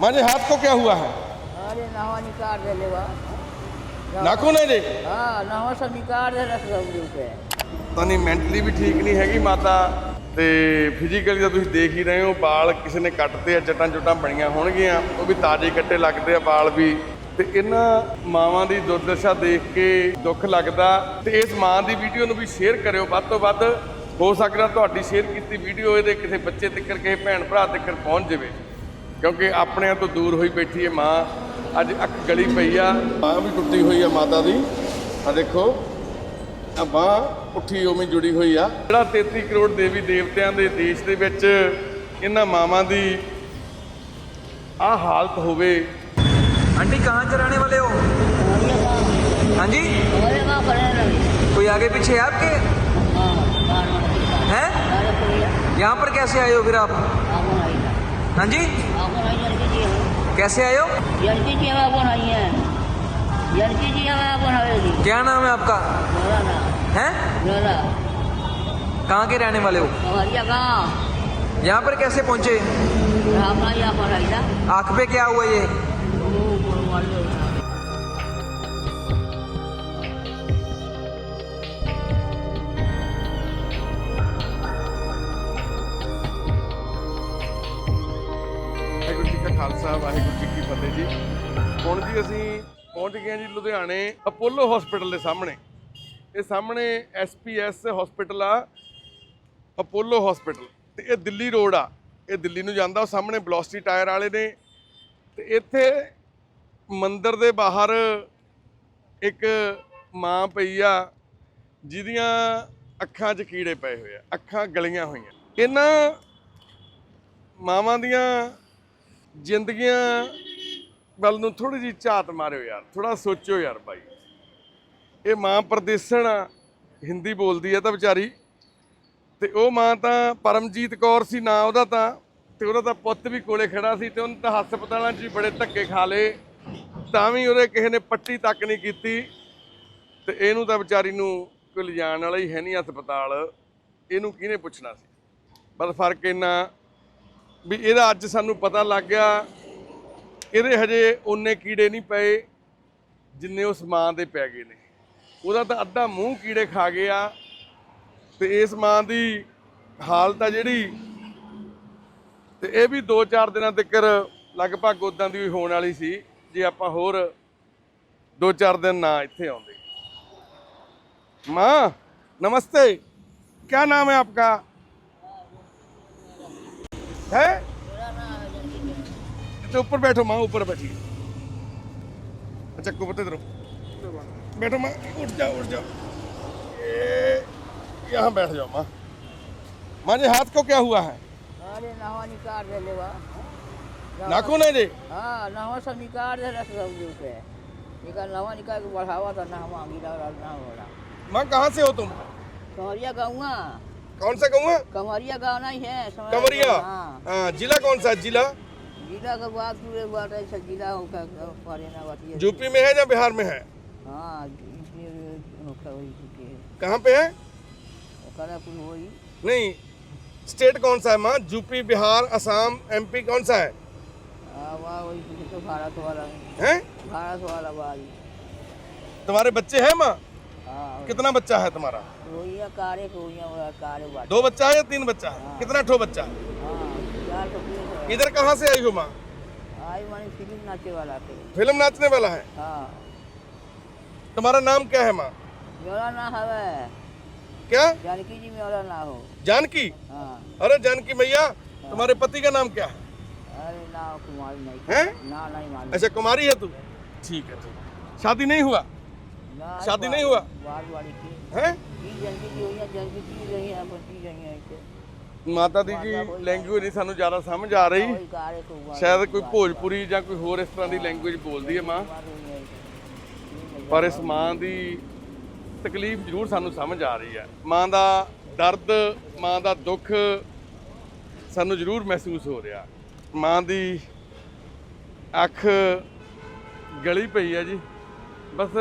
माँ जी हाथ को क्या हुआ है अरे नहवा निकाल दे लेवा नाखून है जी हाँ नहवा सब निकाल दे रख दो पे ਤਾਂ ਨਹੀਂ ਮੈਂਟਲੀ ਵੀ ਠੀਕ ਨਹੀਂ ਹੈਗੀ ਮਾਤਾ ਤੇ ਫਿਜ਼ੀਕਲੀ ਤਾਂ ਤੁਸੀਂ ਦੇਖ ਹੀ ਰਹੇ ਹੋ ਵਾਲ ਕਿਸੇ ਨੇ ਕੱਟਦੇ ਆ ਜਟਾਂ ਜੁਟਾਂ ਬਣੀਆਂ ਹੋਣਗੀਆਂ ਉਹ ਵੀ ਤਾਜ਼ੇ ਕੱਟੇ ਲੱਗਦੇ ਆ ਵਾਲ ਵੀ ਤੇ ਇਹਨਾਂ ਮਾਵਾਂ ਦੀ ਦੁਰਦਸ਼ਾ ਦੇਖ ਕੇ ਦੁੱਖ ਲੱਗਦਾ ਤੇ ਇਸ ਮਾਂ ਦੀ ਵੀਡੀਓ ਨੂੰ ਵੀ ਸ਼ੇਅਰ ਕਰਿਓ ਵੱਧ ਤੋਂ ਵੱਧ ਹੋ ਸਕਦਾ ਤੁਹਾਡੀ ਸ਼ੇਅਰ ਕੀਤੀ ਵੀਡੀਓ ਇਹਦੇ ਕਿਸੇ ਬੱਚੇ ਤੱਕ ਕਿਸੇ ਭੈਣ ਭਰਾ ਤੱਕ ਪਹੁੰਚ ਜਾਵੇ ਕਿਉਂਕਿ ਆਪਣਿਆਂ ਤੋਂ ਦੂਰ ਹੋਈ ਬੈਠੀ ਹੈ ਮਾਂ ਅੱਜ ਅੱਖ ਗਲੀ ਪਈ ਆ ਬਾਹ ਵੀ ਟੁੱਟੀ ਹੋਈ ਆ ਮਾਤਾ ਦੀ ਆ ਦੇਖੋ ਆ ਬਾਂਹ ਉੱਠੀ ਉਵੇਂ ਜੁੜੀ ਹੋਈ ਆ ਜਿਹੜਾ 33 ਕਰੋੜ ਦੇਵੀ ਦੇਵਤਿਆਂ ਦੇ ਦੇਸ਼ ਦੇ ਵਿੱਚ ਇਹਨਾਂ ਮਾਵਾਂ ਦੀ ਆ ਹਾਲਤ ਹੋਵੇ आंटी कहाँ से रहने वाले हो हाँ जी हमारे वहाँ खड़े रहे कोई आगे पीछे है आपके हाँ बार बार हैं अरे कोई यहाँ पर कैसे आए हो फिर आप आपको नहीं था हाँ जी आपको नहीं लड़की जी है कैसे आए हो लड़की जी आपको नहीं है लड़की जी हमें आपको नहीं क्या नाम है आपका लोला ना हैं लोला कहाँ के रहने वाले हो हमारी कहाँ यहाँ पर कैसे पहुँचे हमारा यहाँ पर आई ना आँख पे क्या हुआ ये ਖਾਲਸਾ, ਵਾਹਿਗੁਰੂ ਜੀ ਕੀ ਫਤਿਹ ਜੀ। ਹੁਣ ਜੀ ਅਸੀਂ ਪਹੁੰਚ ਗਏ ਹਾਂ ਜੀ ਲੁਧਿਆਣੇ ਅਪੋਲੋ ਹਸਪੀਟਲ ਦੇ ਸਾਹਮਣੇ। ਇਹ ਸਾਹਮਣੇ ਐਸਪੀਐਸ ਹਸਪੀਟਲ ਆ, ਅਪੋਲੋ ਹਸਪੀਟਲ ਤੇ ਇਹ ਦਿੱਲੀ ਰੋਡ ਆ। ਇਹ ਦਿੱਲੀ ਨੂੰ ਜਾਂਦਾ, ਉਹ ਸਾਹਮਣੇ ਬਲੌਸਟੀ ਟਾਇਰ ਵਾਲੇ ਨੇ। ਤੇ ਇੱਥੇ ਮੰਦਿਰ ਦੇ ਬਾਹਰ ਇੱਕ ਮਾਂ ਪਈ ਆ, ਜਿਹਦੀਆਂ ਅੱਖਾਂ 'ਚ ਕੀੜੇ ਪਏ ਹੋਏ ਆ, ਅੱਖਾਂ ਗਲੀਆਂ ਹੋਈਆਂ। ਇਹਨਾਂ ਮਾਵਾਂ ਦੀਆਂ ਜ਼ਿੰਦਗੀਆਂ ਵੱਲ ਨੂੰ ਥੋੜੀ ਜਿਹੀ ਝਾਤ ਮਾਰਿਓ ਯਾਰ ਥੋੜਾ ਸੋਚਿਓ ਯਾਰ ਬਾਈ। ਇਹ ਮਾਂ ਪਰਦੇਸਣ ਆ, ਹਿੰਦੀ ਬੋਲਦੀ ਆ ਤਾਂ ਵਿਚਾਰੀ। ਤੇ ਉਹ ਮਾਂ ਤਾਂ ਪਰਮਜੀਤ ਕੌਰ ਸੀ, ਨਾਂ ਉਹਦਾ ਤਾਂ, ਤੇ ਉਹਦਾ ਤਾਂ ਪੁੱਤ ਵੀ ਕੋਲੇ ਖੜਾ ਸੀ ਤੇ ਉਹਨੇ ਤਾਂ ਹਸਪਤਾਲਾਂ 'ਚ ਵੀ ਬੜੇ ਧੱਕੇ ਖਾ ਲਏ। ਤਾਂ ਵੀ ਉਹਦੇ ਕਿਸੇ ਨੇ ਪੱਟੀ ਤੱਕ ਨਹੀਂ ਕੀਤੀ। ਤੇ ਇਹਨੂੰ ਤਾਂ ਵਿਚਾਰੀ ਨੂੰ ਕੋਈ ਲਿਜਾਣ ਵਾਲਾ ਹੀ ਹੈ ਨਹੀਂ ਹਸਪਤਾਲ। ਇਹਨੂੰ ਕਿਹਨੇ ਪੁੱਛਣਾ ਸੀ? ਬਸ ਫ਼ਰਕ ਇੰਨਾ ਵੀ ਇਹਦਾ ਅੱਜ ਸਾਨੂੰ ਪਤਾ ਲੱਗ ਗਿਆ, ਇਹਦੇ ਹਜੇ ਉਹਨੇ ਕੀੜੇ ਨਹੀਂ ਪਏ ਜਿੰਨੇ ਉਸ ਮਾਂ ਦੇ ਪੈ ਗਏ ਨੇ। ਉਹਦਾ ਤਾਂ ਅੱਧਾ ਮੂੰਹ ਕੀੜੇ ਖਾ ਗਏ ਆ ਤੇ ਇਸ ਮਾਂ ਦੀ ਹਾਲਤ ਆ ਜਿਹੜੀ, ਤੇ ਇਹ ਵੀ 2-4 ਦਿਨਾਂ ਤੱਕ ਲਗਭਗ ਉਦਾਂ ਦੀ ਹੋਣ ਵਾਲੀ ਸੀ, ਜੇ ਆਪਾਂ ਹੋਰ 2-4 ਦਿਨ ਨਾ ਇੱਥੇ ਆਉਂਦੇ। ਮਾਂ, ਨਮਸਤੇ। ਕਿਆ ਨਾਮ ਹੈ ਆਪਕਾ? है? तो ऊपर बैठो माँ ऊपर बैठी अच्छा कुबते इधर बैठो माँ उठ जाओ उठ जाओ। यहाँ बैठ जाओ माँ। माँ जी हाथ को क्या हुआ है? अरे नहवा निकाल दे लेवा नाखून है जी? हाँ नहवा सब निकाल दे रख दो पे। निकाल नहवा निकाल के बढ़ावा तो नहवा गिरा रहा ना हो रहा माँ कहाँ से हो तुम? कमरिया गाँव कौन सा गाँव है कमरिया गाँव नहीं है कमरिया? हाँ। हाँ, जिला कौन सा है? जिला? जिला का बात पूरे बात ऐसा जिला यूपी में है या बिहार में है? हाँ कहाँ पे है? नहीं स्टेट कौन सा है माँ? यूपी बिहार असम एमपी कौन सा है? हाँ वहाँ वही चुके तो भारत वाला हैं? भारत वाला तुम्हारे बच्चे हैं माँ? हाँ। कितना बच्चा है तुम्हारा? कारे कारे दो बच्चा है या तीन बच्चा है? हाँ। कितना ठो बच्चा है? हाँ तो है। इधर कहाँ से आई हो माँ? आई मानी फ़िल्म नाचे वाला थे फ़िल्म नाचने वाला है? हाँ। तुम्हारा नाम क्या है माँ? मेरा ना हवे क्या? जानकी जी मेरा ना हो। जानकी? हाँ। अरे जानकी मैया तुम्हारे पति का नाम क्या है? अरे ना कुमारी नहीं। हैं? ना नहीं अच्छा कुमारी है तू? ठीक है ठीक। शादी नहीं हुआ? शादी नहीं हुआ? है? ਮਾਤਾ ਦੀ ਜੀ ਲੈਂਗੁਏਜ ਨਹੀਂ ਸਾਨੂੰ ਜ਼ਿਆਦਾ ਸਮਝ ਆ ਰਹੀ। ਸ਼ਾਇਦ ਕੋਈ ਭੋਜਪੁਰੀ ਜਾਂ ਕੋਈ ਹੋਰ ਇਸ ਤਰ੍ਹਾਂ ਦੀ ਲੈਂਗੁਏਜ ਬੋਲਦੀ ਹੈ ਮਾਂ। ਪਰ ਇਸ ਮਾਂ ਦੀ ਤਕਲੀਫ ਜ਼ਰੂਰ ਸਾਨੂੰ ਸਮਝ ਆ ਰਹੀ ਹੈ। ਮਾਂ ਦਾ ਦਰਦ ਮਾਂ ਦਾ ਦੁੱਖ ਸਾਨੂੰ ਜ਼ਰੂਰ ਮਹਿਸੂਸ ਹੋ ਰਿਹਾ। ਮਾਂ ਦੀ ਅੱਖ ਗਲੀ ਪਈ ਹੈ ਜੀ। ਬਸ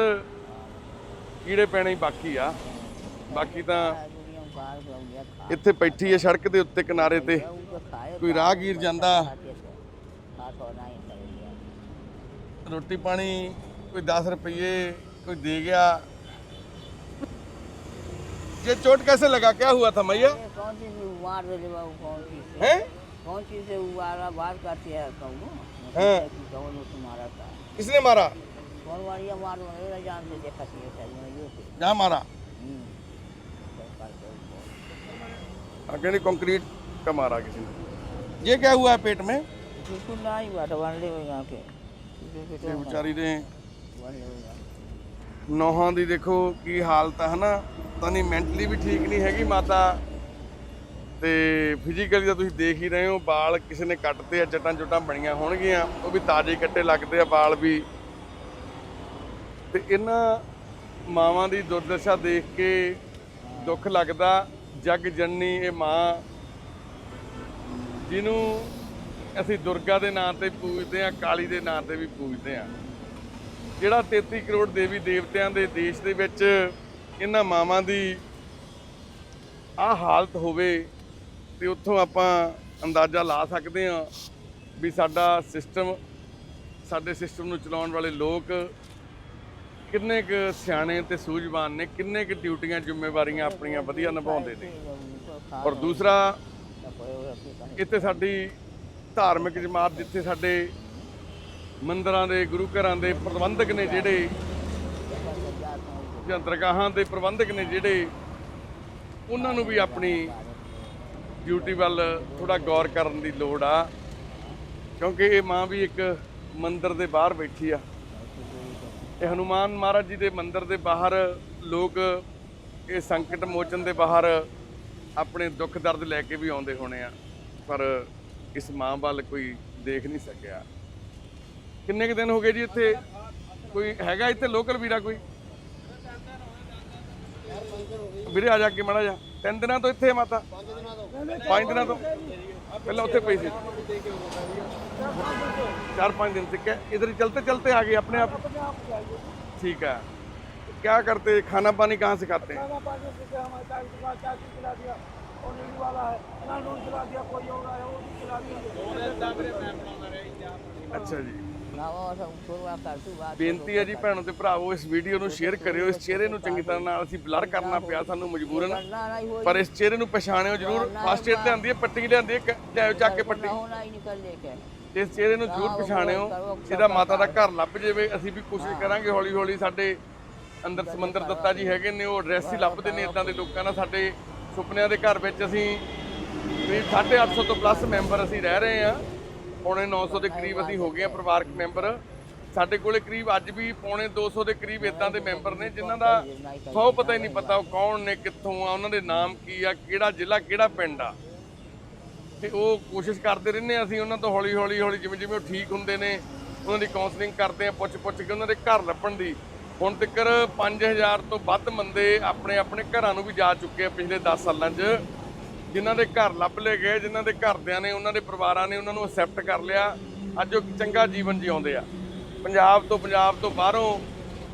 ਕੀੜੇ ਪੈਣੇ ਹੀ ਬਾਕੀ ਆ। ਬਾਕੀ ਤਾਂ दुनिया में बाहर हो गया खा ਇੱਥੇ ਬੈਠੀ ਹੈ ਸੜਕ ਦੇ ਉੱਤੇ ਕਿਨਾਰੇ ਤੇ उनको खाए ਕੋਈ ਰਾਹਗੀਰ ਜਾਂਦਾ खाते थे खाते सौ नहीं कर लिया ਰੋਟੀ ਪਾਣੀ ਕੋਈ 10 ਰੁਪਏ कोई दे गया ये चोट कैसे लगा क्या हुआ था मैया ये कौन चीज से मार दे बाबू कौन चीज से हैं कौन चीज से उबारा बात करती है कहूँ हाँ। कौन उसको मारा था किसने मारा कौन मारिया मार मेरा जान से देखा थी ये से जहाँ मारा अकेले कंक्रीट का मारा किसी ने ये क्या हुआ है पेट में बिल्कुल नहीं बात बन ले यहाँ के बिल्कुल ये बेचारी ने बन ले ਨੌਹਾਂ ਦੀ ਦੇਖੋ ਕੀ ਹਾਲਤ ਹੈ ਹਨਾ ਤਾਂ ਨਹੀਂ ਮੈਂਟਲੀ ਵੀ ਠੀਕ ਨਹੀਂ ਹੈਗੀ ਮਾਤਾ ਤੇ ਫਿਜ਼ੀਕਲੀ ਤਾਂ ਤੁਸੀਂ ਦੇਖ ਹੀ ਰਹੇ ਹੋ ਵਾਲ ਕਿਸੇ ਨੇ ਕੱਟਦੇ ਆ ਜਟਾਂ ਜੁਟਾਂ ਬਣੀਆਂ ਹੋਣਗੀਆਂ ਉਹ ਵੀ ਤਾਜ਼ੇ ਕੱਟੇ ਲੱਗਦੇ ਆ ਵਾਲ ਵੀ ਤੇ ਇਹਨਾਂ ਮਾਵਾਂ ਦੀ ਦੁਰਦਸ਼ਾ ਦੇਖ ਕੇ ਦੁੱਖ ਲੱਗਦਾ ਜਗ ਜਨਨੀ ਇਹ ਮਾਂ ਜਿਹਨੂੰ ਅਸੀਂ ਦੁਰਗਾ ਦੇ ਨਾਂ ਤੇ ਪੂਜਦੇ ਆ ਕਾਲੀ ਦੇ ਨਾਂ ਤੇ ਵੀ ਪੂਜਦੇ ਆ ਜਿਹੜਾ 33 ਕਰੋੜ ਦੇਵੀ ਦੇਵਤਿਆਂ ਦੇ ਦੇਸ਼ ਦੇ ਵਿੱਚ ਇਹਨਾਂ ਮਾਵਾਂ ਦੀ ਆ ਹਾਲਤ ਹੋਵੇ ਤੇ ਉੱਥੋਂ ਆਪਾਂ ਅੰਦਾਜ਼ਾ ਲਾ ਸਕਦੇ ਹਾਂ ਵੀ ਸਾਡਾ ਸਿਸਟਮ ਸਾਡੇ ਸਿਸਟਮ ਨੂੰ ਚਲਾਉਣ ਵਾਲੇ ਲੋਕ ਕਿੰਨੇ ਕੁ ਸਿਆਣੇ ਤੇ ਸੂਝਵਾਨ ਨੇ, ਕਿੰਨੇ ਕੁ ਡਿਊਟੀਆਂ, ਜ਼ਿੰਮੇਵਾਰੀਆਂ ਆਪਣੀਆਂ ਵਧੀਆ ਨਿਭਾਉਂਦੇ ਨੇ? ਔਰ ਦੂਸਰਾ, ਇੱਥੇ ਸਾਡੀ ਧਾਰਮਿਕ ਜਮਾਤ ਜਿੱਥੇ ਸਾਡੇ ਮੰਦਰਾਂ ਦੇ, ਗੁਰੂ ਘਰਾਂ ਦੇ ਪ੍ਰਬੰਧਕ ਨੇ ਜਿਹੜੇ ਜਾਂ ਦਰਗਾਹਾਂ ਦੇ ਪ੍ਰਬੰਧਕ ਨੇ ਜਿਹੜੇ, ਉਹਨਾਂ ਨੂੰ ਵੀ ਆਪਣੀ ਡਿਊਟੀ ਵੱਲ ਥੋੜਾ ਗੌਰ ਕਰਨ ਦੀ ਲੋੜ ਆ। ਕਿਉਂਕਿ ਇਹ ਮਾਂ ਵੀ ਇੱਕ ਮੰਦਿਰ ਦੇ ਬਾਹਰ ਬੈਠੀ ਆ। ਇਹ ਹਨੂਮਾਨ ਮਹਾਰਾਜ ਜੀ ਦੇ ਮੰਦਿਰ ਦੇ ਬਾਹਰ ਲੋਕ ਇਹ ਸੰਕਟ ਮੋਚਨ ਦੇ ਬਾਹਰ ਆਪਣੇ ਦੁੱਖ ਦਰਦ ਲੈ ਕੇ ਵੀ ਆਉਂਦੇ ਹੋਣੇ ਆ ਪਰ ਇਸ ਮਾਂ ਵੱਲ ਕੋਈ ਦੇਖ ਨਹੀਂ ਸਕਿਆ। ਕਿੰਨੇ ਕੁ ਦਿਨ ਹੋ ਗਏ ਜੀ ਇੱਥੇ? ਕੋਈ ਹੈਗਾ ਇੱਥੇ ਲੋਕਲ ਵੀਰਾ ਕੋਈ? ਵੀਰੇ ਆ ਜਾ ਕੇ ਮੜਾ ਜਾ ਤਿੰਨ ਦਿਨਾਂ ਤੋਂ ਇੱਥੇ ਮਾਤਾ? ਪੰਜ ਦਿਨਾਂ ਤੋਂ? ਪਹਿਲਾਂ ਉੱਥੇ ਪਈ ਸੀ। चार पाँच दिन से क्या इधर ही चलते चलते आ गए अपने आप ठीक है क्या करते खाना पानी कहाँ से खाते हैं ਅੱਛਾ ਜੀ ਬੇਨਤੀ ਹੈ ਜੀ ਭੈਣੋ ਤੇ ਭਰਾਵੋ ਇਸ ਵੀਡੀਓ ਨੂੰ ਸ਼ੇਅਰ ਕਰਿਓ ਇਸ ਚਿਹਰੇ ਨੂੰ ਚੰਗੀ ਤਰ੍ਹਾਂ ਨਾਲ ਅਸੀਂ ਬਲਰ ਕਰਨਾ ਪਿਆ ਸਾਨੂੰ ਮਜਬੂਰਨ ਪਰ ਇਸ ਚਿਹਰੇ ਨੂੰ ਪਛਾਣਿਓ ਜਰੂਰ ਫਸਟ ਏਡ ਲਿਆਂਦੀ ਹੈ ਪੱਟੀ ਲਿਆਂਦੀ ਹੈ ਕ- ਲਿਆਇਓ ਚੱਕ ਕੇ ਪੱਟੀ होना ही निकल लेके ਇਸ ਚਿਹਰੇ ਨੂੰ ਜ਼ਰੂਰ ਪਛਾਣਿਓ। ਇਹਦਾ ਮਾਤਾ ਦਾ ਘਰ ਲੱਭ ਜਾਵੇ ਅਸੀਂ ਵੀ ਕੋਸ਼ਿਸ਼ ਕਰਾਂਗੇ ਹੌਲੀ ਹੌਲੀ ਸਾਡੇ ਅੰਦਰ ਸਮੰਦਰ ਦੱਤਾ ਜੀ ਹੈਗੇ ਨੇ ਉਹ ਐਡਰੈਸ ਹੀ ਲੱਭਦੇ ਨੇ ਇਦਾਂ ਦੇ ਲੋਕਾਂ ਨਾਲ। ਸਾਡੇ ਸੁਪਨਿਆਂ ਦੇ ਘਰ ਵਿੱਚ ਅਸੀਂ ਕਰੀਬ 850 ਤੋਂ ਪਲੱਸ ਮੈਂਬਰ ਅਸੀਂ ਰਹਿ ਰਹੇ ਹਾਂ। ਪੌਣੇ 900 ਦੇ ਕਰੀਬ ਅਸੀਂ ਹੋ ਗਏ ਹਾਂ ਪਰਿਵਾਰਕ ਮੈਂਬਰ ਸਾਡੇ ਕੋਲੇ ਕਰੀਬ ਅੱਜ ਵੀ ਪੌਣੇ 200 ਦੇ ਕਰੀਬ ਇਦਾਂ ਦੇ ਮੈਂਬਰ ਨੇ ਜਿਨ੍ਹਾਂ ਦਾ ਸੌ ਪਤਾ ਹੀ ਨਹੀਂ ਪਤਾ ਉਹ ਕੌਣ ਨੇ ਕਿੱਥੋਂ ਆ ਉਹਨਾਂ ਦੇ ਨਾਮ ਕੀ ਆ ਕਿਹੜਾ ਜ਼ਿਲ੍ਹਾ ਕਿਹੜਾ ਪਿੰਡ ਆ। ਤੇ ਉਹ ਕੋਸ਼ਿਸ਼ ਕਰਦੇ ਰਹਿੰਦੇ ਹਾਂ ਅਸੀਂ ਉਹਨਾਂ ਤੋਂ ਹੌਲੀ ਹੌਲੀ ਹੌਲੀ ਜਿਵੇਂ ਜਿਵੇਂ ਉਹ ਠੀਕ ਹੁੰਦੇ ਨੇ, ਉਹਨਾਂ ਦੀ ਕਾਉਂਸਲਿੰਗ ਕਰਦੇ ਆ, ਪੁੱਛ ਪੁੱਛ ਕੇ ਉਹਨਾਂ ਦੇ ਘਰ ਲੱਭਣ ਦੀ। ਹੁਣ ਤੱਕ 5000 ਤੋਂ ਵੱਧ ਬੰਦੇ ਆਪਣੇ ਆਪਣੇ ਘਰਾਂ ਨੂੰ ਵੀ ਜਾ ਚੁੱਕੇ ਆ ਪਿਛਲੇ 10 ਸਾਲਾਂ 'ਚ। ਜਿਨ੍ਹਾਂ ਦੇ ਘਰ ਲੱਭ ਲਏ ਗਏ, ਜਿਨ੍ਹਾਂ ਦੇ ਘਰਦਿਆਂ ਨੇ, ਉਹਨਾਂ ਦੇ ਪਰਿਵਾਰਾਂ ਨੇ ਉਹਨਾਂ ਨੂੰ ਅਕਸੈਪਟ ਕਰ ਲਿਆ। ਅੱਜ ਉਹ ਚੰਗਾ ਜੀਵਨ ਜਿਉਂਦੇ ਆ। ਪੰਜਾਬ ਤੋਂ ਪੰਜਾਬ ਤੋਂ ਬਾਹਰੋਂ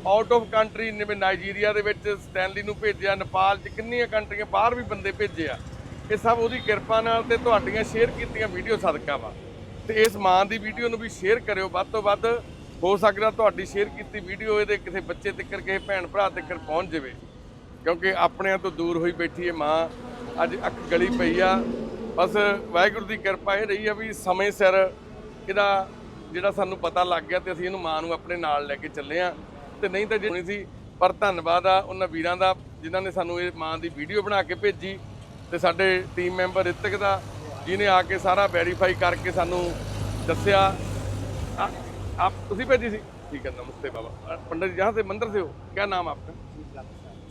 ਆਊਟ ਆਫ ਕੰਟਰੀ ਜਿਵੇਂ ਨਾਈਜੀਰੀਆ ਦੇ ਵਿੱਚ ਸਟੈਨਲੀ ਨੂੰ ਭੇਜਿਆ ਨੇਪਾਲ 'ਚ ਕਿੰਨੀਆਂ ਕੰਟਰੀਆਂ ਬਾਹਰ ਵੀ ਬੰਦੇ ਭੇਜੇ ਆ। ਇਹ ਸਭ ਉਹਦੀ ਕਿਰਪਾ ਨਾਲ ਤੇ ਤੁਹਾਡੀਆਂ ਸ਼ੇਅਰ ਕੀਤੀਆਂ ਵੀਡੀਓ ਸਦਕਾ ਵਾ। ਤੇ ਇਸ ਮਾਂ ਦੀ ਵੀਡੀਓ ਨੂੰ ਵੀ ਸ਼ੇਅਰ ਕਰਿਓ। ਵੱਧ ਤੋਂ ਵੱਧ ਹੋ ਸਕਦਾ ਤੁਹਾਡੀ ਸ਼ੇਅਰ ਕੀਤੀ ਵੀਡੀਓ ਇਹਦੇ ਕਿਸੇ ਬੱਚੇ ਤੱਕ ਕਿਸੇ ਭੈਣ ਭਰਾ ਤੱਕ ਪਹੁੰਚ ਜਾਵੇ। ਕਿਉਂਕਿ ਆਪਣਿਆਂ ਤੋਂ ਦੂਰ ਹੋਈ ਬੈਠੀ ਹੈ ਮਾਂ ਅੱਜ ਅੱਖ ਗਲੀ ਪਈ ਆ। ਬਸ ਵਾਹਿਗੁਰੂ ਦੀ ਕਿਰਪਾ ਇਹ ਰਹੀ ਆ ਵੀ ਸਮੇਂ ਸਿਰ ਇਹਦਾ ਜਿਹੜਾ ਸਾਨੂੰ ਪਤਾ ਲੱਗ ਗਿਆ ਤੇ ਅਸੀਂ ਇਹਨੂੰ ਮਾਂ ਨੂੰ ਆਪਣੇ ਨਾਲ ਲੈ ਕੇ ਚੱਲੇ ਆ। ਤੇ ਨਹੀਂ ਤਾਂ ਜੇ ਸੀ, ਪਰ ਧੰਨਵਾਦ ਆ ਉਹਨਾਂ ਵੀਰਾਂ ਦਾ ਜਿਨ੍ਹਾਂ ਨੇ ਸਾਨੂੰ ਇਹ ਮਾਂ ਦੀ ਵੀਡੀਓ ਬਣਾ ਕੇ ਭੇਜੀ। ਤੇ ਸਾਡੇ ਟੀਮ ਮੈਂਬਰ ਰਿਤਿਕ ਦਾ ਜਿਹਨੇ ਆ ਕੇ ਸਾਰਾ ਵੈਰੀਫਾਈ ਕਰਕੇ ਸਾਨੂੰ ਦੱਸਿਆ। ਆਪ ਤੁਸੀਂ ਭੇਜੀ ਸੀ? ਠੀਕ ਹੈ ਨਮਸਤੇ ਬਾਬਾ। ਅ, ਪੰਡਤ ਜੀ ਜਹਾਂ ਸੇ ਮੰਦਰ ਸੇ ਹੋ। ਕਿਆ ਨਾਮ ਆਪਕਾ?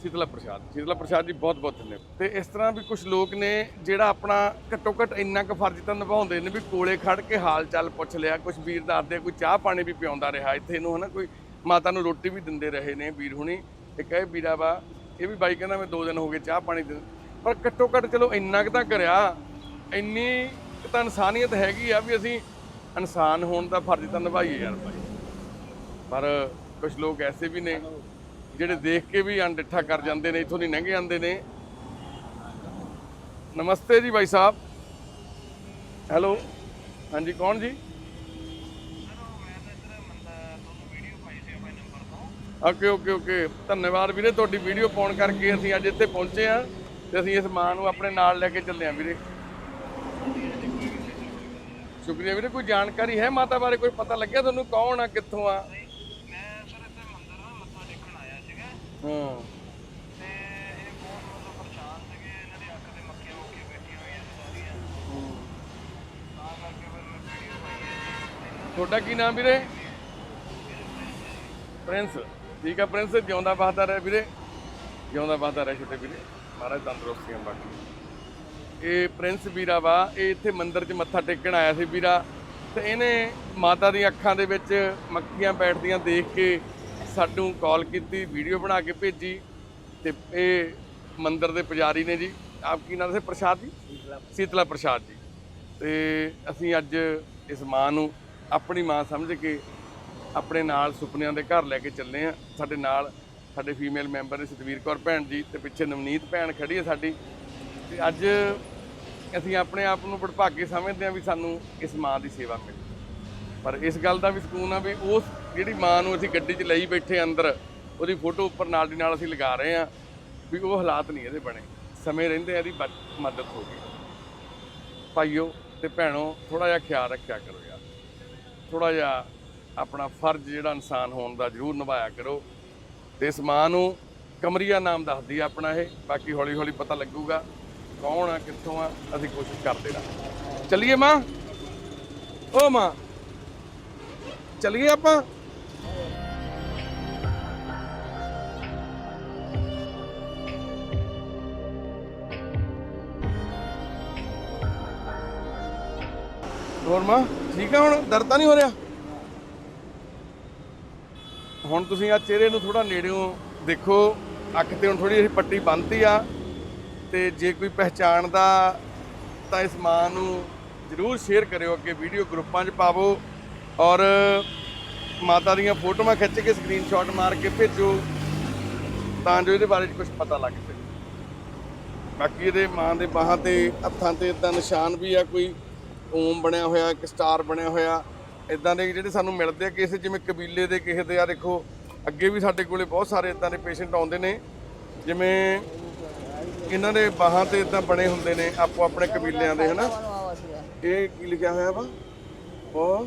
ਸ਼ੀਤਲਾ ਪ੍ਰਸ਼ਾਦ। ਸ਼ੀਤਲਾ ਪ੍ਰਸ਼ਾਦ ਜੀ ਬਹੁਤ ਬਹੁਤ ਧੰਨਵਾਦ। ਤੇ ਇਸ ਤਰ੍ਹਾਂ ਵੀ ਕੁਝ ਲੋਕ ਨੇ ਜਿਹੜਾ ਆਪਣਾ ਘੱਟੋ ਘੱਟ ਇੰਨਾ ਕੁ ਫਰਜ਼ ਤਾਂ ਨਿਭਾਉਂਦੇ ਨੇ ਵੀ ਕੋਲੇ ਖੜ ਕੇ ਹਾਲ ਚਾਲ ਪੁੱਛ ਲਿਆ। ਕੁਝ ਵੀਰ ਦੱਸਦੇ ਆ, ਕੋਈ ਚਾਹ ਪਾਣੀ ਵੀ ਪਿਆਉਂਦਾ ਰਿਹਾ। ਇੱਥੇ ਇਹਨੂੰ ਹਨਾ ਕੋਈ ਮਾਤਾ ਨੂੰ ਰੋਟੀ ਵੀ ਦਿੰਦੇ ਰਹੇ ਨੇ ਵੀਰ ਹੁਣੀ। ਇੱਕ ਕਹੇ ਵੀਰਾ ਵਾ ਇਹ ਵੀ ਬਾਈ ਕਹਿੰਦਾ ਮੈਂ ਦੋ ਦਿਨ ਹੋ ਗਏ ਚਾਹ ਪਾਣੀ ਪਰ ਘੱਟੋ ਘੱਟ ਚਲੋ ਇੰਨਾ ਕੁ ਤਾਂ ਕਰਿਆ। ਇੰਨੀ ਕੁ ਤਾਂ ਇਨਸਾਨੀਅਤ ਹੈਗੀ ਆ ਵੀ ਅਸੀਂ ਇਨਸਾਨ ਹੋਣ ਦਾ ਫਰਜ਼ ਤਾਂ ਨਿਭਾਈਏ ਯਾਰ ਭਾਈ। ਪਰ ਕੁਝ ਲੋਕ ਐਸੇ ਵੀ ਨੇ ਜਿਹੜੇ ਦੇਖ ਕੇ ਵੀ ਅਣਡਿੱਠਾ ਕਰ ਜਾਂਦੇ ਨੇ, ਇਥੋਂ ਦੀ ਲੰਘ ਜਾਂਦੇ ਨੇ। ਨਮਸਤੇ ਜੀ ਭਾਈ ਸਾਹਿਬ। ਹੈਲੋ, ਹਾਂਜੀ, ਕੌਣ ਜੀ? ਓਕੇ ਓਕੇ ਓਕੇ ਧੰਨਵਾਦ ਵੀਰੇ, ਤੁਹਾਡੀ ਵੀਡੀਓ ਪਾਉਣ ਕਰਕੇ ਅਸੀਂ ਅੱਜ ਇੱਥੇ ਪਹੁੰਚੇ ਆ ਤੇ ਅਸੀਂ ਇਸ ਮਾਂ ਨੂੰ ਆਪਣੇ ਨਾਲ ਲੈ ਕੇ ਚੱਲੇ ਆ ਵੀਰੇ। ਸ਼ੁਕਰੀਆ ਵੀਰੇ ਕੋਈ ਜਾਣਕਾਰੀ ਹੈ ਮਾਤਾ ਬਾਰੇ? ਕੋਈ ਪਤਾ ਲੱਗਿਆ ਤੁਹਾਨੂੰ ਕੌਣ ਆ ਕਿੱਥੋਂ ਆ? ਮੈਂ ਸਰ ਇੱਥੇ ਮੰਦਿਰ ਨਾ ਮੱਥਾ ਟੇਕਣ ਆਇਆ ਸੀਗਾ। ਹਾਂ। ਤੇ ਇਹ ਬਹੁਤ ਮਤਲਬ ਪਰੇਸ਼ਾਨ ਸੀਗੇ ਇਹਨਾਂ ਦੀ ਅੱਖ ਤੇ ਮੱਖੀਆਂ ਮੁੱਕੀਆਂ ਬੈਠੀਆਂ ਹੋਈਆਂ ਸੀ ਸਾਰੀਆਂ। ਤਾਂ ਕਰਕੇ ਫਿਰ ਮੈਂ ਵੀਡੀਓ ਪਾਈ ਹੈ ਤੁਹਾਡਾ ਕੀ ਨਾਮ ਵੀਰੇ? ਪ੍ਰਿੰਸ। ਠੀਕ ਆ ਪ੍ਰਿੰਸ ਜਿਉਂਦਾ ਬਹਾਦਰ ਰਹਿ ਵੀਰੇ। ਜਿਉਂਦਾ ਬਹਾਦਰ ਰਹਿ ਛੋਟੇ ਵੀਰੇ। ਮਹਾਰਾਜ ਤੰਦਰੁਸਤੀਆਂ ਬਾਕੀ। ਇਹ ਪ੍ਰਿੰਸ ਵੀਰਾ ਵਾ ਇਹ ਇੱਥੇ ਮੰਦਿਰ 'ਚ ਮੱਥਾ ਟੇਕਣ ਆਇਆ ਸੀ ਵੀਰਾ। ਤੇ ਇਹਨੇ ਮਾਤਾ ਦੀਆਂ ਅੱਖਾਂ ਦੇ ਵਿੱਚ ਮੱਖੀਆਂ ਬੈਠਦੀਆਂ ਦੇਖ ਕੇ ਸਾਨੂੰ ਕਾਲ ਕੀਤੀ ਵੀਡੀਓ ਬਣਾ ਕੇ ਭੇਜੀ। ਤੇ ਇਹ ਮੰਦਿਰ ਦੇ ਪੁਜਾਰੀ ਨੇ ਜੀ ਆਪ ਕੀ ਨਾਮ ਹੈ ਪ੍ਰਸ਼ਾਦ ਜੀ? ਸੀਤਲਾ ਪ੍ਰਸ਼ਾਦ ਜੀ। ਤੇ ਅਸੀਂ ਅੱਜ ਇਸ ਮਾਂ ਨੂੰ ਆਪਣੀ ਮਾਂ ਸਮਝ ਕੇ ਆਪਣੇ ਨਾਲ ਸੁਪਨਿਆਂ ਦੇ ਘਰ ਲੈ ਕੇ ਚੱਲੇ ਆ। ਸਾਡੇ ਨਾਲ ਸਾਡੇ ਫੀਮੇਲ ਮੈਂਬਰ ਨੇ ਸਤਵੀਰ ਕੌਰ ਭੈਣ ਜੀ ਤੇ ਪਿੱਛੇ ਨਵਨੀਤ ਭੈਣ ਖੜੀ ਹੈ ਸਾਡੀ। ਤੇ ਅੱਜ ਅਸੀਂ ਆਪਣੇ ਆਪ ਨੂੰ ਵਡਭਾਗੇ ਸਮਝਦੇ ਹਾਂ ਵੀ ਸਾਨੂੰ ਇਸ ਮਾਂ ਦੀ ਸੇਵਾ ਮਿਲੀ। ਪਰ ਇਸ ਗੱਲ ਦਾ ਵੀ ਸਕੂਨ ਆ ਵੀ ਉਸ ਜਿਹੜੀ ਮਾਂ ਨੂੰ ਅਸੀਂ ਗੱਡੀ 'ਚ ਲਈ ਬੈਠੇ ਅੰਦਰ, ਉਹਦੀ ਫੋਟੋ ਉੱਪਰ ਨਾਲ ਦੀ ਨਾਲ ਅਸੀਂ ਲਗਾ ਰਹੇ ਆ ਵੀ ਉਹ ਹਾਲਾਤ ਨਹੀਂ ਇਹਦੇ ਬਣੇ। ਸਮੇਂ ਰਹਿੰਦੇ ਇਹਦੀ ਬਚ- ਮਦਦ ਹੋ ਗਈ। ਭਾਈਓ ਤੇ ਭੈਣੋ ਥੋੜਾ ਜਿਹਾ ਖਿਆਲ ਰੱਖਿਆ ਕਰੋ ਯਾਰ। ਥੋੜਾ ਜਿਹਾ ਆਪਣਾ ਫਰਜ਼ ਜਿਹੜਾ ਇਨਸਾਨ ਹੋਣ ਦਾ ਜ਼ਰੂਰ ਨਿਭਾਇਆ ਕਰੋ। ਤੇ ਇਸ ਮਾਂ ਨੂੰ ਕਮਰੀਆ ਨਾਮ ਦੱਸਦੀ ਆ ਆਪਣਾ ਇਹ, ਬਾਕੀ ਹੌਲੀ ਹੌਲੀ ਪਤਾ ਲੱਗੂਗਾ ਕੌਣ ਆ, ਕਿੱਥੋਂ ਆ, ਅਸੀਂ ਕੋਸ਼ਿਸ਼ ਕਰਦੇ ਰਹਾਂ ਚੱਲੀਏ ਮਾਂ? ਓ ਮਾਂ, ਚੱਲੀਏ ਆਪਾਂ? ਹੋਰ ਮਾਂ, ਠੀਕ ਆ ਹੁਣ? ਦਰਦ ਤਾਂ ਨਹੀਂ ਹੋ ਰਿਹਾ? ਹੁਣ ਤੁਸੀਂ ਆ ਚਿਹਰੇ ਨੂੰ ਥੋੜਾ ਨੇੜਿਓਂ ਦੇਖੋ, ਅੱਖ ਤੇ ਹੁਣ ਥੋੜੀ ਜਿਹੀ ਪੱਟੀ ਬੰਨਤੀ ਆ ਤੇ ਜੇ ਕੋਈ ਪਹਿਚਾਣਦਾ ਤਾਂ ਇਸ ਮਾਂ ਨੂੰ ਜਰੂਰ ਸ਼ੇਅਰ ਕਰਿਓ ਅੱਗੇ ਵੀਡੀਓ ਗਰੁੱਪਾਂ 'ਚ ਪਾਵੋ ਔਰ ਮਾਤਾ ਦੀਆਂ ਫੋਟੋਆਂ ਖਿੱਚ ਕੇ ਸਕਰੀਨਸ਼ਾਟ ਮਾਰ ਕੇ ਭੇਜੋ ਤਾਂ ਜੋ ਇਹਦੇ ਬਾਰੇ 'ਚ ਕੁਝ ਪਤਾ ਲੱਗ ਸਕੇ। ਬਾਕੀ ਇਹਦੇ ਮਾਂ ਦੇ ਬਾਹਾਂ ਤੇ ਹੱਥਾਂ ਤੇ ਇਦਾਂ ਨਿਸ਼ਾਨ ਵੀ ਆ, ਕੋਈ ਓਮ ਬਣਿਆ ਹੋਇਆ, ਇੱਕ ਸਟਾਰ ਬਣਿਆ ਹੋਇਆ। ਇਦਾਂ ਦੇ ਜਿਹੜੇ ਸਾਨੂੰ ਮਿਲਦੇ ਆ ਕਿਸੇ ਜਿਵੇਂ ਕਬੀਲੇ ਦੇ ਕਿਸੇ ਦੇ ਆ ਦੇਖੋ ਅੱਗੇ ਵੀ ਸਾਡੇ ਕੋਲੇ ਬਹੁਤ ਸਾਰੇ ਇਦਾਂ ਦੇ ਪੇਸ਼ੈਂਟ ਆਉਂਦੇ ਨੇ ਜਿਵੇਂ ਇਹਨਾਂ ਦੇ ਬਾਹਾਂ ਤੇ ਇਦਾਂ ਬਣੇ ਹੁੰਦੇ ਨੇ ਆਪੋ ਆਪਣੇ ਕਬੀਲਿਆਂ ਦੇ ਹਨਾ? ਇਹ ਕੀ ਲਿਖਿਆ ਹੋਇਆ ਵਾ? ਉਹ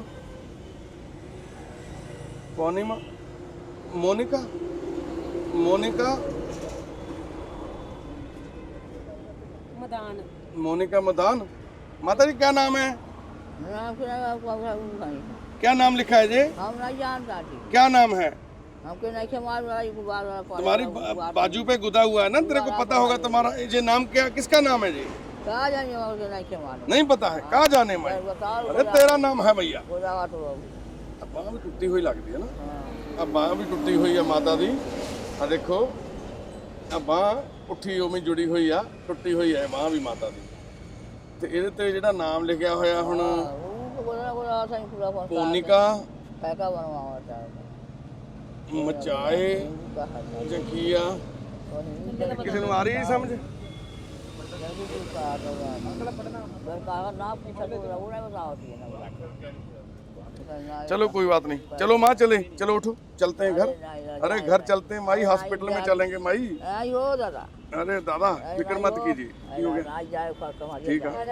ਪੋਨੀਮਾ? ਮੋਨਿਕਾ? ਮੋਨਿਕਾ? ਮਦਾਨ। ਮੋਨਿਕਾ ਮਦਾਨ? ਮਾਤਾ ਜੀ ਕੀ ਨਾਮ ਹੈ? नाम सुना आपको अपना नहीं क्या नाम लिखा है जी हम नहीं जानता थी क्या नाम है हमके नहीं से मार वाला ये बार वाला पाला तुम्हारी वाला बा- बाजू पे गुदा हुआ है ना तेरे को पता होगा तुम्हारा ये नाम क्या किसका नाम है जी कहा जाने वाले के नहीं से मार नहीं पता है कहाँ जाने में बताओ अरे तेरा नाम है भैया बोला तो बाबू ਬਾਹ ਵੀ ਟੁੱਟੀ ਹੋਈ ਲੱਗਦੀ ਹੈ ਨਾ हाँ ਆ ਬਾਹ ਵੀ ਟੁੱਟੀ ਹੋਈ ਆ ਮਾਤਾ ਦੀ ਆ ਦੇਖੋ ਆ ਬਾਹ ਪੁੱਠੀ ਉਵੇਂ ਜੁੜੀ ਹੋਈ ਆ ਟੁੱਟੀ ਹੋਈ ਹੈ ਬਾਹ ਵੀ ਮਾਤਾ ਦੀ ਤੇ ਇਹਦੇ ਤੇ ਜਿਹੜਾ ਨਾਮ ਲਿਖਿਆ ਹੋਇਆ ਹੁਣ ਉਹ ਕੋਈ ਨਾ ਕੋਈ ਆਸਾ ਹੀ ਪੂਰਾ ਫਸਾ ਕੋਨਿਕਾ ਪੈਕਾ ਬਣਵਾਵਾ ਚਾਹਦਾ ਮਚਾਏ ਜਕੀਆ ਕਿਸੇ ਨੂੰ ਆ ਰਹੀ ਹੈ ਸਮਝ? ਅਗਲਾ ਪੜਨਾ ਪਰ ਕਾਗਜ਼ ਨਾ ਪੁੱਛੋ ਉਹ ਨਾ। ਬਤਾਓ चलो कोई बात नहीं चलो माँ चले चलो उठो चलते हैं घर अरे घर चलते हैं माई हॉस्पिटल में चलेंगे माई आई हो दादा अरे दादा फिक्र मत कीजिए की हो गया आज जाए तुम्हारी ठीक है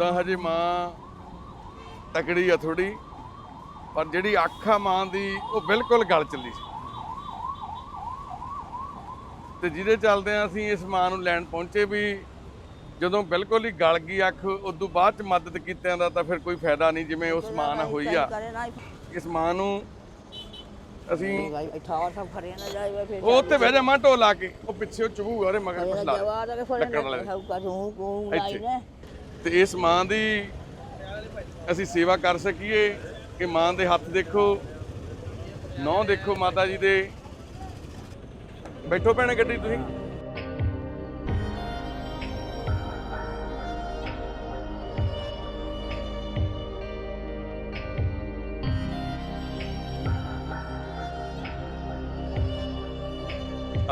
ਉਦਾਂ ਹਜੇ ਮਾਂ ਤਕੜੀ ਆ ਥੋੜੀ ਪਰ ਜਿਹੜੀ ਅੱਖ ਆ ਮਾਂ ਦੀ ਉਹ ਬਿਲਕੁਲ ਗਲ ਚੱਲੀ ਸੀ। ਤੇ ਜਿਹਦੇ ਚੱਲਦੇ ਆ ਅਸੀਂ ਇਸ ਮਾਂ ਨੂੰ ਲੈਣ ਪਹੁੰਚੇ ਵੀ ਜਦੋਂ ਬਿਲਕੁਲ ਹੀ ਗਲ ਗਈ ਅੱਖ ਉਸ ਤੋਂ ਬਾਅਦ ਚ ਮਦਦ ਕੀਤਿਆਂ ਦਾ ਤਾਂ ਫਿਰ ਕੋਈ ਫਾਇਦਾ ਨਹੀਂ ਜਿਵੇਂ ਉਸ ਮਾਂ ਨਾਲ ਹੋਈ ਆ। ਇਸ ਮਾਂ ਨੂੰ ਅਸੀਂ ਉਹ ਉੱਥੇ ਬਹਿ ਜਾ ਮਾਂ ਢੋਲਾ ਕੇ। ਉਹ ਪਿੱਛੇ ਉਹ ਚਬੂਗਾ ਉਹਦੇ ਮਗਰ ਕੁਛ ਲਾ ਲੱਗਾ ਸਭ ਕੁਝ ਲਾਈ ਨੇ। ਤੇ ਇਸ ਮਾਂ ਦੀ ਅਸੀਂ ਸੇਵਾ ਕਰ ਸਕੀਏ ਕਿ ਮਾਂ ਦੇ ਹੱਥ ਦੇਖੋ ਨੌ ਦੇਖੋ ਮਾਤਾ ਜੀ ਦੇ। ਬੈਠੋ ਭੈਣੇ ਗੱਡੀ ਤੁਸੀਂ।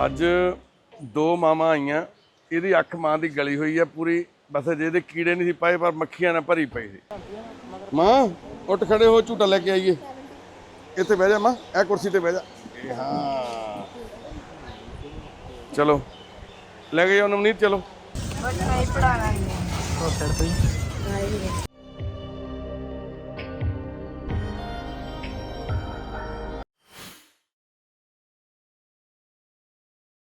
ਅੱਜ ਦੋ ਮਾਮਾ ਆਈਆਂ, ਇਹਦੀ ਅੱਖ ਮਾਂ ਦੀ ਗਲੀ ਹੋਈ ਹੈ ਪੂਰੀ। ਬਸ ਅਜੇ ਇਹਦੇ ਕੀੜੇ ਨਹੀਂ ਸੀ ਪਾਏ ਪਰ ਮੱਖੀਆਂ ਨਾਲ ਭਰੀ ਪਈ ਸੀ। ਮਾਂ ਉੱਠ ਖੜੇ ਹੋ ਝੂਟਾ ਲੈ ਕੇ ਆਈਏ। ਇੱਥੇ ਬਹਿ ਜਾ ਮਾਂ ਇਹ ਕੁਰਸੀ ਤੇ ਬਹਿ ਜਾ। ਹਾਂ। ਚਲੋ। ਲੈ ਕੇ ਜਾਓ ਨਵਨੀਤ ਚਲੋ। ਰੋਟਰ ਤੋਂ ਹੀ